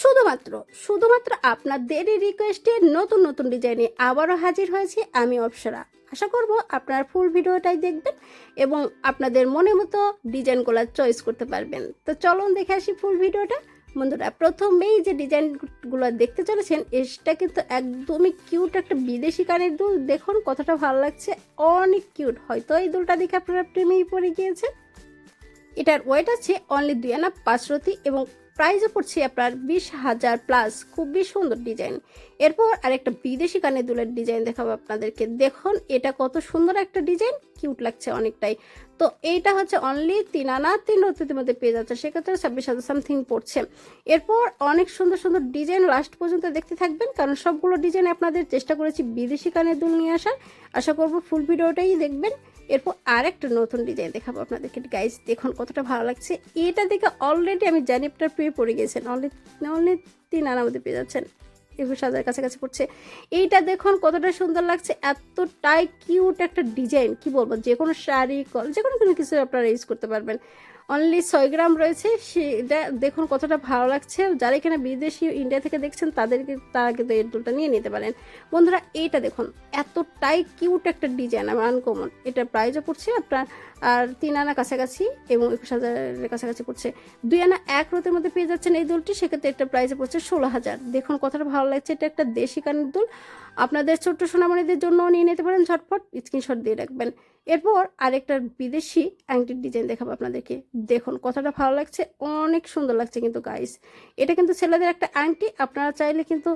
শুধুমাত্র শুধুমাত্র আপনাদেরই রিকোয়েস্টে নতুন নতুন ডিজাইনে আবারও হাজির হয়েছি আমি অপসরা। আশা করব আপনার ফুল ভিডিওটাই দেখবেন এবং আপনাদের মনে মতো ডিজাইনগুলো চয়েস করতে পারবেন। তো চলুন দেখে আসি ফুল ভিডিওটা। বন্ধুরা, প্রথমেই যে ডিজাইনগুলো দেখতে চলেছেন এটা কিন্তু একদমই কিউট একটা বিদেশি কানের দুল। দেখুন কতটা ভালো লাগছে, অনেক কিউট হয়তো এই দুলটা দেখে আপনারা প্রেমেই পড়ে গিয়েছেন। এটার ওয়েট আছে অনলি দুই আনা পাঁচরতি এবং প্রাইসও পড়ছে আপনার বিশ হাজার প্লাস খুবই সুন্দর ডিজাইন এরপর আরেকটা বিদেশি কানের দুলের ডিজাইন দেখাবো আপনাদেরকে। দেখুন, এটা কত সুন্দর একটা ডিজাইন কিউট লাগছে অনেকটাই। তো এইটা হচ্ছে অনলি তিন আনা তিন রতির মধ্যে পেয়ে যাচ্ছে। সেক্ষেত্রে ছাব্বিশ হাজার সামথিং পড়ছে। এরপর অনেক সুন্দর সুন্দর ডিজাইন লাস্ট পর্যন্ত দেখতে থাকবেন, কারণ সবগুলো ডিজাইন আপনাদের চেষ্টা করেছি বিদেশি কানের দুল নিয়ে আসার। আশা করব ফুল ভিডিওটাই দেখবেন। এরপর আরেকটা নতুন ডিজাইন দেখাবো আপনাদেরকে। গাইজ দেখুন কতটা ভালো লাগছে। এটা দেখে অলরেডি আমি জানি আপনার পেয়ে পড়ে গেছেন। অলরেডি অলরেডি নানা মধ্যে পেয়ে যাচ্ছেন। একুশ হাজার কাছাকাছি পড়ছে। এইটা দেখুন কতটা সুন্দর লাগছে। এতটাই কিউট একটা ডিজাইন কি বলব? যে কোনো শাড়ি কল যে কোনো কোনো কিছু আপনারা ইউজ করতে পারবেন। অনলি ছয় গ্রাম রয়েছে, সেটা দেখুন কতটা ভালো লাগছে। যারা এখানে বিদেশি ইন্ডিয়া থেকে দেখছেন, তাদেরকে তারা কিন্তু এই দুলটা নিয়ে নিতে পারেন। বন্ধুরা, এইটা দেখুন, এতটাই কিউট একটা ডিজাইন আমার আনকমন এটা প্রাইজও পড়ছে আপনার, আর তিন আনা কাছাকাছি এবং একুশ হাজারের কাছাকাছি পড়ছে। দুই আনা এক রোতের মধ্যে পেয়ে যাচ্ছেন এই দুলটি, সেক্ষেত্রে একটা প্রাইজে পড়ছে ষোলো হাজার। দেখুন কতটা ভালো লাগছে, এটা একটা দেশি কানের দুল। আপনাদের ছোট্ট সোনামণিদের জন্য নিয়ে নিতে পারেন ঝটপট স্ক্রিনশট দিয়ে রাখবেন। এরপর আরেকটা বিদেশি আংটির ডিজাইন দেখাবো আপনাদেরকে। দেখুন, কথাটা ভালো লাগছে, অনেক সুন্দর লাগছে কিন্তু গাইস এটা কিন্তু ছেলেদের একটা আংটি আপনারা চাইলে কিন্তু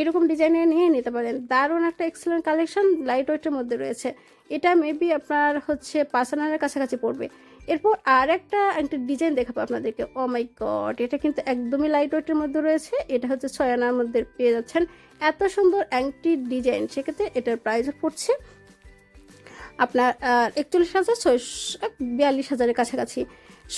এরকম ডিজাইনে নিয়ে নিতে পারেন। দারুণ একটা এক্সেলেন্ট কালেকশন লাইট ওয়েটের মধ্যে রয়েছে। এটা মেবি আপনার হচ্ছে পাঁচ আনারের কাছাকাছি পড়বে। এরপর আর একটা একটা ডিজাইন দেখাবো আপনাদেরকে। ও মাই গড এটা কিন্তু একদমই লাইট ওয়েটের মধ্যে রয়েছে। এটা হচ্ছে ছয় আনার মধ্যে পেয়ে যাচ্ছেন। এত সুন্দর অ্যাংটির ডিজাইন সেক্ষেত্রে এটার প্রাইসও পড়ছে। আপনার একচল্লিশ হাজার ছয়শো বিয়াল্লিশ হাজারের কাছাকাছি।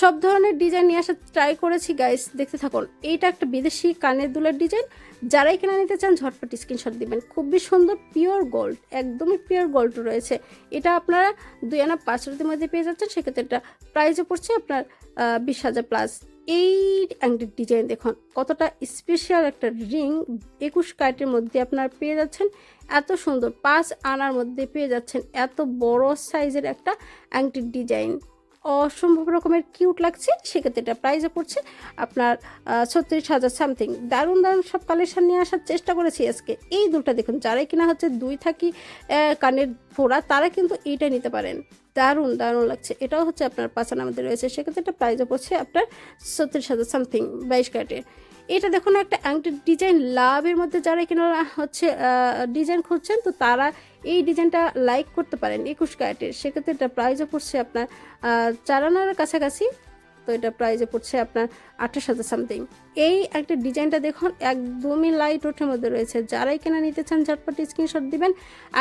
সব ধরনের ডিজাইন নিয়ে আসার ট্রাই করেছি গাইস দেখতে থাকুন। এইটা একটা বিদেশি কানের দুলের ডিজাইন। যারাই কেনা নিতে চান, ঝটপট স্ক্রিনশট দিবেন। খুবই সুন্দর পিওর গোল্ড একদমই পিওর গোল্ড রয়েছে। এটা আপনারা দুই আনা পাঁচ রাতের মধ্যে পেয়ে যাচ্ছেন, সেক্ষেত্রে এটা প্রাইসও পড়ছে আপনার বিশ হাজার প্লাস এই আংটির ডিজাইন দেখুন, কতটা স্পেশাল একটা রিং একুশ কার্টের মধ্যে আপনার পেয়ে যাচ্ছেন। এত সুন্দর, পাঁচ আনার মধ্যে পেয়ে যাচ্ছেন, এত বড় সাইজের একটা আংটির ডিজাইন অসম্ভব রকমের কিউট লাগছে, সেক্ষেত্রে এটা প্রাইসে পড়ছে আপনার ছত্রিশ হাজার সামথিং দারুণ দারুণ সব কালেকশন নিয়ে আসার চেষ্টা করেছি আজকে। এই দুলটা দেখুন, যারাই কিনা হচ্ছে দুই থাকি কানের ফোড়া তারা কিন্তু এইটা নিতে পারেন। দারুণ দারুণ লাগছে। এটাও হচ্ছে আপনার পাঁচানা মধ্যে রয়েছে। সেক্ষেত্রে এটা প্রাইজও পড়ছে আপনার ছত্রিশ হাজার সামথিং বাইশ কাটের এটা দেখুন একটা আংটির ডিজাইন লাভের মধ্যে যারা এখানে হচ্ছে ডিজাইন খুঁজছেন, তো তারা এই ডিজাইনটা লাইক করতে পারেন একুশ ক্যারেটের। সেক্ষেত্রে এটা প্রাইজও পড়ছে আপনার চারানার কাছাকাছি। তো এটা প্রাইজে পড়ছে আপনার আঠাশ হাজার সামথিং এই একটা ডিজাইনটা দেখুন, একদমই লাইট ওঠের মধ্যে রয়েছে। যারাই কেনা নিতে চান, ঝটপট স্ক্রিনশট দিবেন।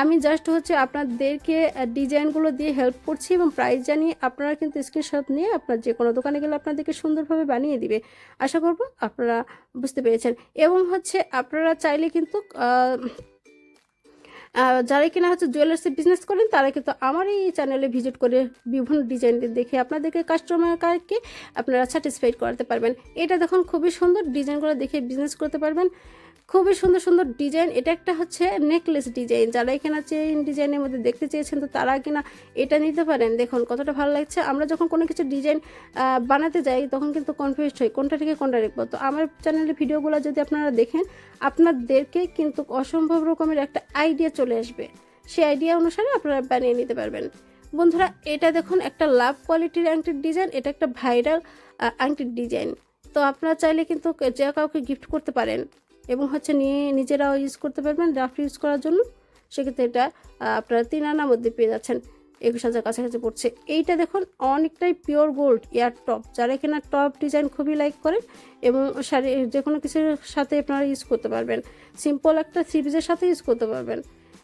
আমি জাস্ট হচ্ছে আপনাদেরকে ডিজাইনগুলো দিয়ে হেল্প করছি এবং প্রাইস জানিয়ে আপনারা কিন্তু স্ক্রিনশট নিয়ে আপনার যে কোনো দোকানে গেলে আপনাদেরকে সুন্দরভাবে বানিয়ে দিবে। আশা করব আপনারা বুঝতে পেরেছেন। এবং হচ্ছে আপনারা চাইলে কিন্তু যারা কিনা হচ্ছে জুয়েলার্সে বিজনেস করেন, তারা কিন্তু আমার এই চ্যানেলে ভিজিট করে বিভিন্ন ডিজাইন দেখে আপনাদেরকে কাস্টমারকে আপনারা স্যাটিসফাইড করাতে পারবেন। এটা দেখুন, খুবই সুন্দর ডিজাইনগুলো দেখে বিজনেস করতে পারবেন। খুবই সুন্দর সুন্দর ডিজাইন এটা একটা হচ্ছে নেকলেস ডিজাইন যারা এখানে চেইন ডিজাইনের মধ্যে দেখতে চেয়েছেন, তো তারা কিনা এটা নিতে পারেন। দেখুন, কতটা ভালো লাগছে। আমরা যখন কোনো কিছু ডিজাইন বানাতে যাই, তখন কিন্তু কনফিউজড হই, কোনটা থেকে কোনটা রাখব তো আমার চ্যানেলের ভিডিওগুলো যদি আপনারা দেখেন, আপনাদেরকে কিন্তু অসম্ভব রকমের একটা আইডিয়া চলে আসবে। সেই আইডিয়া অনুসারে আপনারা বানিয়ে নিতে পারবেন। বন্ধুরা, এটা দেখুন একটা লাভ কোয়ালিটির আংটির ডিজাইন এটা একটা ভাইরাল আংটির ডিজাইন তো আপনারা চাইলে কিন্তু যে কাউকে গিফট করতে পারেন। এবং হচ্ছে নিয়ে নিজেরাও ইউজ করতে পারবেন রাফ ইউজ করার জন্য। সেক্ষেত্রে এটা আপনারা তিন আনার মধ্যে পেয়ে যাচ্ছেন। একুশ হাজার কাছাকাছি পড়ছে। এইটা দেখুন, অনেকটাই পিওর গোল্ড এয়ার টপ যারা কিনা টপ ডিজাইন খুবই লাইক করেন এবং শাড়ি, যে কোনো কিছুর সাথে আপনারা ইউজ করতে পারবেন। সিম্পল একটা থ্রি পিসের সাথে ইউজ করতে পারবেন।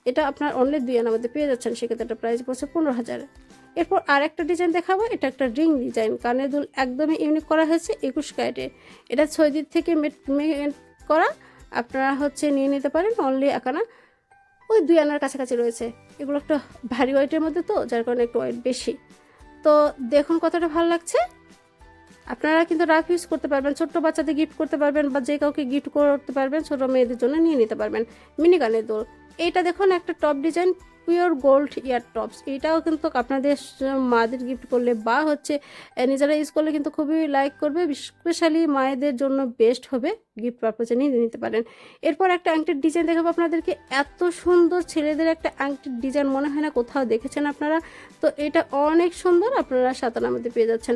এটা আপনার অনলি দুই আনার মধ্যে পেয়ে যাচ্ছেন। সেক্ষেত্রে একটা প্রাইস পড়ছে পনেরো হাজার। এরপর আর একটা ডিজাইন দেখাবো, এটা একটা রিং ডিজাইন কানের দুল একদমই ইউনিক করা হয়েছে একুশ ক্যারেটে। এটা ছয় দিক থেকে মেট করা। আপনারা হচ্ছে নিয়ে নিতে পারেন অনলি একানা ওই দুই আনার কাছাকাছি রয়েছে। এগুলো একটা ভারী ওয়েটের মধ্যে তো, যার কারণে একটু ওয়েট বেশি। তো দেখুন কতটা ভালো লাগছে। আপনারা কিন্তু রাফ ইউজ করতে পারবেন, ছোট্ট বাচ্চাদের গিফট করতে পারবেন বা যে কাউকে গিফট করতে পারবেন, ছোট মেয়েদের জন্য নিয়ে নিতে পারবেন। মিনি কানের দোল। এইটা দেখুন, একটা top design pure gold ear tops এটাও কিন্তু আপনাদের মাদের গিফট করলে বা হচ্ছে নিজেরা ইউজ করলে কিন্তু খুবই লাইক করবে স্পেশালি মায়েদের জন্য বেস্ট হবে গিফট পারপোজে নিয়ে নিতে পারেন। এরপর একটা আংটির ডিজাইন দেখাবো আপনাদেরকে। এত সুন্দর ছেলেদের একটা আংটির ডিজাইন মনে হয় না কোথাও দেখেছেন আপনারা? তো এটা অনেক সুন্দর, আপনারা সাতানার মধ্যে পেয়ে যাচ্ছেন।